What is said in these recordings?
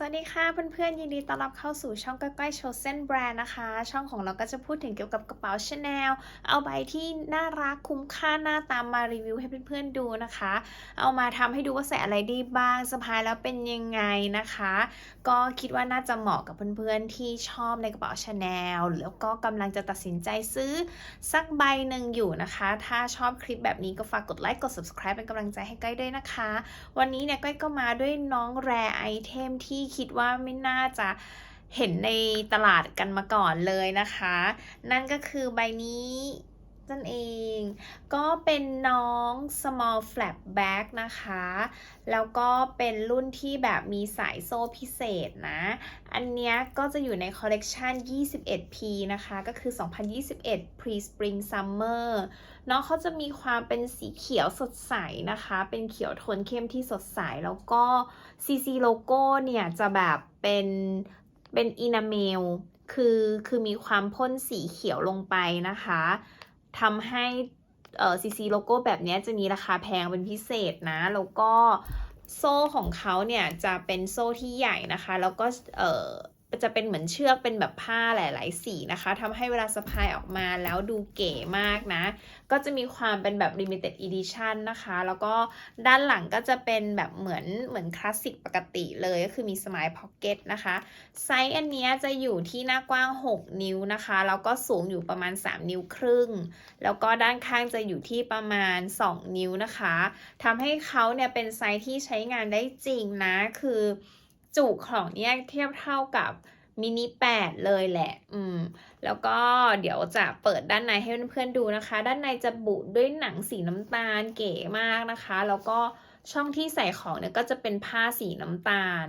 สวัสดีค่ะเพื่อนๆยินดีต้อนรับเข้าสู่ช่องก้อยๆโชว์เส้นแบรนด์นะคะ ช่องของเราก็จะพูดถึงเกี่ยวกับกระเป๋าชาแนลเอาใบที่น่ารักคุ้มค่าหน้าตามมารีวิวให้เพื่อนๆดูนะคะ เอามาทำให้ดูว่าใส่อะไรได้บ้างสะพายแล้วเป็นยังไงนะคะ ก็คิดว่าน่าจะเหมาะกับเพื่อนๆที่ชอบในกระเป๋าชาแนลแล้วก็กำลังจะตัดสินใจซื้อสักใบหนึ่งอยู่นะคะ ถ้าชอบคลิปแบบนี้ก็ฝากกดไลค์กด subscribe เป็นกำลังใจให้ก้อยด้วยนะคะ วันนี้เนี่ยก้อยก็มาด้วยน้องแรไอเทมที่คิดว่าไม่น่าจะเห็นในตลาดกันมาก่อนเลยนะคะ นั่นก็คือใบนี้ นั่นเอง ก็เป็นน้อง small flap bag นะคะ แล้วก็เป็นรุ่นที่แบบมีสายโซ่พิเศษนะ อันนี้ก็จะอยู่ในคอลเลกชัน 21P นะคะ ก็คือ 2021 Pre Spring Summer น้องเขาจะมีความเป็นสีเขียวสดใสนะคะ เป็นเขียวโทนเข้มที่สดใส แล้วก็ CC โลโก้เนี่ย จะแบบเป็นเป็นอินาเมลคือคือมีความพ่นสีเขียวลงไปนะคะ ทำให้เอ่อ CC โลโก้แบบนี้จะมีราคาแพงเป็นพิเศษนะ แล้วก็โซ่ของเขาเนี่ยจะเป็นโซ่ที่ใหญ่นะคะ แล้วก็เอ่อ จะเป็นเหมือนเชือกเป็นแบบผ้าหลาย ๆ สีนะคะทำให้เวลาสะพายออกมาแล้วดูเก๋มากนะ ก็จะมีความเป็นแบบ limited edition นะคะ แล้วก็ด้านหลังก็จะเป็นแบบเหมือนเหมือนคลาสสิกปกติเลยก็คือมี smile pocket นะคะ ไซส์อันนี้จะอยู่ที่หน้ากว้าง 6 นิ้วนะคะ แล้วก็สูงอยู่ประมาณ 3 นิ้วครึ่ง แล้วก็ด้านข้างจะอยู่ที่ประมาณ 2 นิ้วนะคะทำให้เขาเนี่ยเป็นไซส์ที่ใช้งานได้จริงนะคือ จุของเนี่ยเทียบเท่ากับมินิ8เลยแหละ อืม แล้วก็เดี๋ยวจะเปิดด้านในให้เพื่อนๆดูนะคะ ด้านในจะบุด้วยหนังสีน้ำตาลเก๋มากนะคะ แล้วก็ช่องที่ใส่ของเนี่ยก็จะเป็นผ้าสีน้ำตาล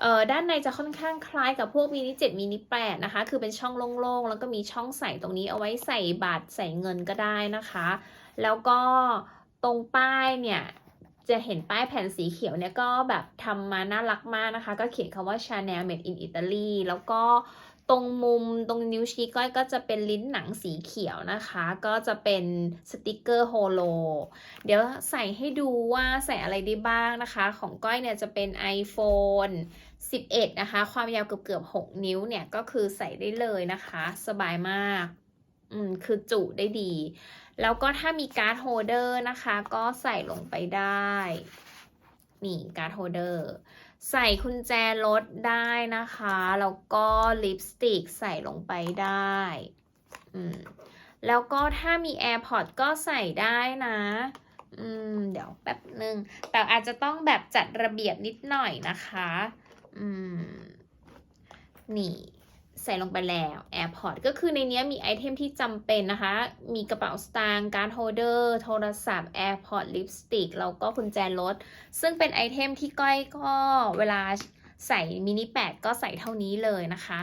เอ่อ ด้านในจะค่อนข้างคล้ายกับพวกมินิ7มินิ8นะคะ คือเป็นช่องโล่งๆ แล้วก็มีช่องใส่ตรงนี้เอาไว้ใส่บาทใส่เงินก็ได้นะคะ แล้วก็ตรงป้ายเนี่ย จะเห็นป้ายแผ่นสีเขียวเนี่ยก็แบบทำมาน่ารักมากนะคะ ก็เขียนคำว่า Chanel Made in Italy แล้วก็ตรงมุมตรงนิ้วชี้ก้อยก็จะเป็นลิ้นหนังสีเขียวนะคะ ก็จะเป็นสติกเกอร์โฮโล เดี๋ยวใส่ให้ดูว่าใส่อะไรได้บ้างนะคะ ของก้อยเนี่ยจะเป็น iPhone 11 นะคะ ความยาวเกือบเกือบ 6 นิ้วเนี่ย ก็คือใส่ได้เลยนะคะ สบายมาก อืมคือจุได้ดี แล้วก็ถ้ามีการ์ดโฮเดอร์นะคะ ก็ใส่ลงไปได้ นี่การ์ดโฮเดอร์ใส่กุญแจรถได้นะคะ แล้วก็ลิปสติกใส่ลงไปได้อืมแล้วก็ถ้ามี AirPod ก็ใส่ได้นะอืมเดี๋ยวแป๊บหนึ่งแต่อาจจะต้องแบบจัดระเบียบนิดหน่อยนะคะ อืม นี่ ใส่ลงไปแล้ว AirPods ก็คือในนี้มีไอเทมที่จำเป็นนะคะ มีกระเป๋าสตางค์การ์ดโฮเดอร์โทรศัพท์ AirPods ลิปสติกแล้วก็กุญแจรถ ซึ่งเป็นไอเทมที่ก้อยก็เวลาใส่มินิแปดก็ใส่เท่านี้เลยนะคะ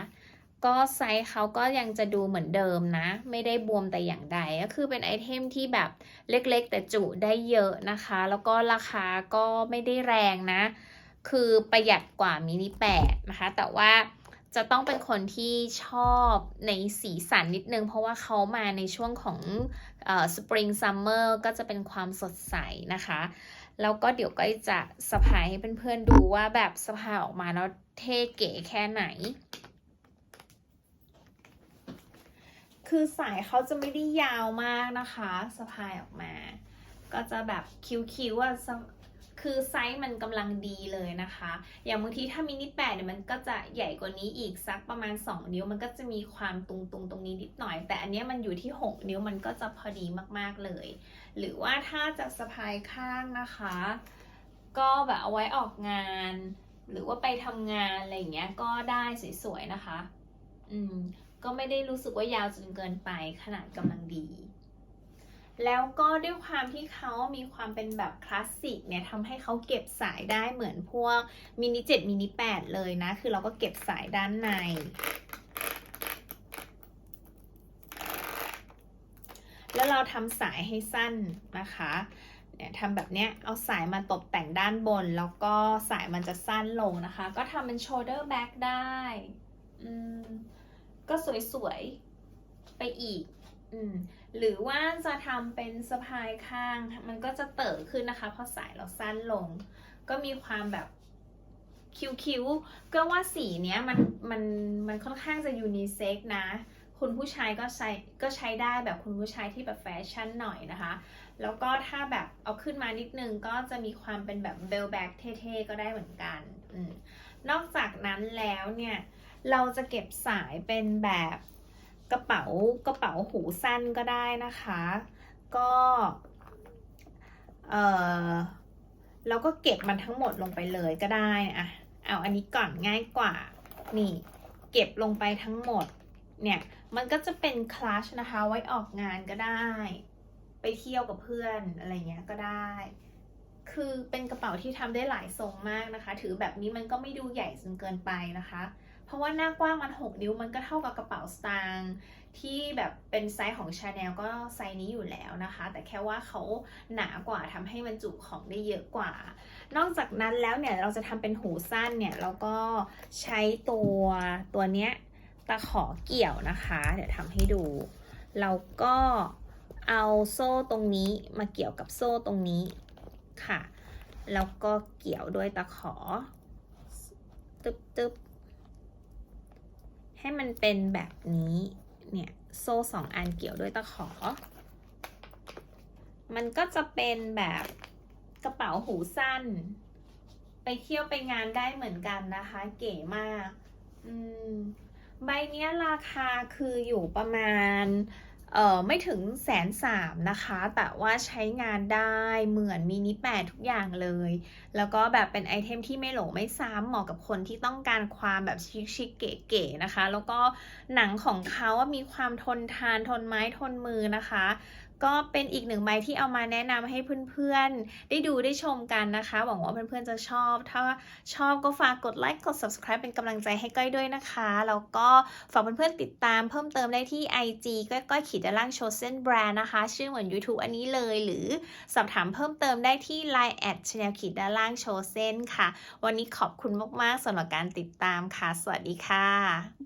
ก็ไซส์เขาก็ยังจะดูเหมือนเดิมนะ ไม่ได้บวมแต่อย่างใด ก็คือเป็นไอเทมที่แบบเล็กๆ แต่จุได้เยอะนะคะ แล้วก็ราคาก็ไม่ได้แรงนะ คือประหยัดกว่ามินิแปดนะคะ แต่ว่า จะต้องเป็นคนที่ชอบในสีสันนิดนึง เพราะว่าเขามาในช่วงของเอ่อ spring summer ก็จะเป็นความสดใสนะคะ แล้วก็เดี๋ยวก็จะสะพายให้เพื่อนๆดูว่าแบบสะพายออกมาแล้วเท่เก๋แค่ไหน คือสายเขาจะไม่ได้ยาวมากนะคะสะพายออกมา ก็จะแบบคิ้วๆอะสะคือไซส์มันกำลังดีเลยนะคะ อย่างบางทีถ้ามินิแปดเนี่ยมันก็จะใหญ่กว่านี้อีกสักประมาณ 2 นิ้ว มันก็จะมีความตุงๆตรงนี้นิดหน่อย แต่อันเนี้ยมันอยู่ที่ 6 นิ้วมันก็จะพอดีมากๆเลย หรือว่าถ้าจะสะพายข้างนะคะ ก็แบบเอาไว้ออกงาน หรือว่าไปทำงานอะไรอย่างเงี้ยก็ได้สวยๆนะคะ อืม ก็ไม่ได้รู้สึกว่ายาวจนเกินไปขนาดกำลังดี แล้วก็ด้วยความที่เขามีความเป็นแบบคลาสสิกเนี่ยทำให้เขาเก็บสายได้เหมือนพวกมินิ7มินิ8เลยนะ คือเราก็เก็บสายด้านใน แล้วเราทำสายให้สั้นนะคะเนี่ยทำแบบเนี้ยเอาสายมาตกแต่งด้านบน แล้วก็สายมันจะสั้นลงนะคะ ก็ทำเป็น shoulder bag ได้ อืม ก็สวยๆ ไปอีก อืมหรือว่าจะทำเป็นสะพายข้าง มันก็จะเติ่ขึ้นนะคะ เพราะสายเราสั้นลง ก็มีความแบบคิ้วๆก็ว่าสีเนี้ยมันมันมันค่อนข้างจะยูนิเซ็กนะ คุณผู้ชายก็ใช้ก็ใช้ได้แบบคุณผู้ชายที่แบบแฟชั่นหน่อยนะคะ แล้วก็ถ้าแบบเอาขึ้นมานิดนึงก็จะมีความเป็นแบบเบลแบ็กเท่ๆก็ได้เหมือนกันอนอกจากนั้นแล้วเนี่ย เราจะเก็บสายเป็นแบบ กระเป๋ากระเป๋าหูสั้นก็ได้นะคะ ก็เออเราก็เก็บมันทั้งหมดลงไปเลยก็ได้อะเอาอันนี้ก่อนง่ายกว่า นี่ เก็บลงไปทั้งหมด เนี่ย มันก็จะเป็นคลัชนะคะ ไว้ออกงานก็ได้ ไปเที่ยวกับเพื่อนอะไรเงี้ยก็ได้ คือเป็นกระเป๋าที่ทำได้หลายทรงมากนะคะ ถือแบบนี้มันก็ไม่ดูใหญ่จนเกินไปนะคะ เพราะว่าหน้ากว้างมัน 6 นิ้วมันก็เท่ากับกระเป๋าสตางค์ที่แบบเป็นไซส์ของชาแนลก็ไซส์นี้อยู่แล้วนะคะ แต่แค่ว่าเขาหนากว่าทำให้มันจุของได้เยอะกว่า นอกจากนั้นแล้วเนี่ยเราจะทำเป็นหูสั้นเนี่ยเราก็ใช้ตัวตัวเนี้ยตะขอเกี่ยวนะคะ เดี๋ยวทำให้ดู เราก็เอาโซ่ตรงนี้มาเกี่ยวกับโซ่ตรงนี้ค่ะ แล้วก็เกี่ยวด้วยตะขอตึบตึบ ให้มันเป็นแบบนี้เนี่ยโซ่สองอันเกี่ยวด้วยตะขอ มันก็จะเป็นแบบกระเป๋าหูสั้น ไปเที่ยวไปงานได้เหมือนกันนะคะ เก๋มาก อืมใบเนี้ยราคาคืออยู่ประมาณ เอ่อไม่ถึงแสนสามนะคะ แต่ว่าใช้งานได้เหมือนมินิแปดทุกอย่างเลย แล้วก็แบบเป็นไอเทมที่ไม่โหลไม่ซ้ำเหมาะกับคนที่ต้องการความแบบชิคๆเก๋ๆนะคะ แล้วก็หนังของเขาว่ามีความทนทานทนไม้ทนมือนะคะ ก็เป็นอีกหนึ่งใบที่เอามาแนะนำให้เพื่อนๆ ได้ดูได้ชมกันนะคะ หวังว่าเพื่อนๆจะชอบ ถ้าชอบก็ฝากกดไลค์กด subscribe เป็นกำลังใจให้ก้อยด้วยนะคะ แล้วก็ฝากเพื่อนๆติดตามเพิ่มเติมได้ที่ IG ก้อยก้อยขีดด้านล่าง chosen brand นะคะ ชื่อเหมือน YouTube อันนี้เลย หรือสอบถามเพิ่มเติมได้ที่ line at channel ขีดด้านล่าง chosen ค่ะ วันนี้ขอบคุณมากๆสำหรับการติดตามค่ะ สวัสดีค่ะ